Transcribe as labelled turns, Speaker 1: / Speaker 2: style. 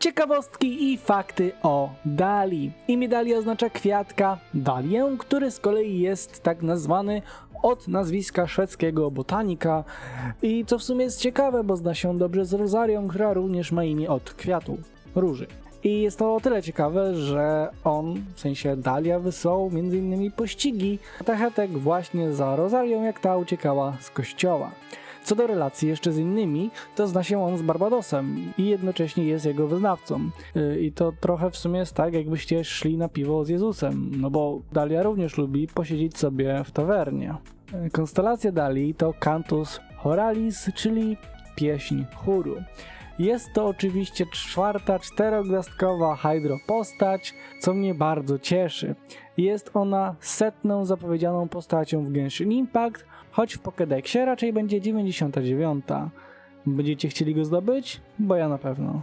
Speaker 1: Ciekawostki i fakty o Dali. Imię Dali oznacza kwiatka dalię, który z kolei jest tak nazwany od nazwiska szwedzkiego botanika i co w sumie jest ciekawe, bo zna się dobrze z rozarią, która również ma imię od kwiatu róży. I jest to o tyle ciekawe, że on, w sensie Dalia, wysłał m.in. pościgi Techetek właśnie za Rozarią, jak ta uciekała z kościoła. Co do relacji jeszcze z innymi, to zna się on z Barbadosem i jednocześnie jest jego wyznawcą. Yy, I to trochę w sumie jest tak, jakbyście szli na piwo z Jezusem, no bo Dalia również lubi posiedzieć sobie w tawernie. Yy, Konstelacja Dali to Cantus Horalis, czyli pieśń chóru. Jest to oczywiście czwarta czterogwiazdkowa hydropostać, co mnie bardzo cieszy. Jest ona setną zapowiedzianą postacią w Genshin Impact, choć w Pokédexie raczej będzie 99. Będziecie chcieli go zdobyć? Bo ja na pewno.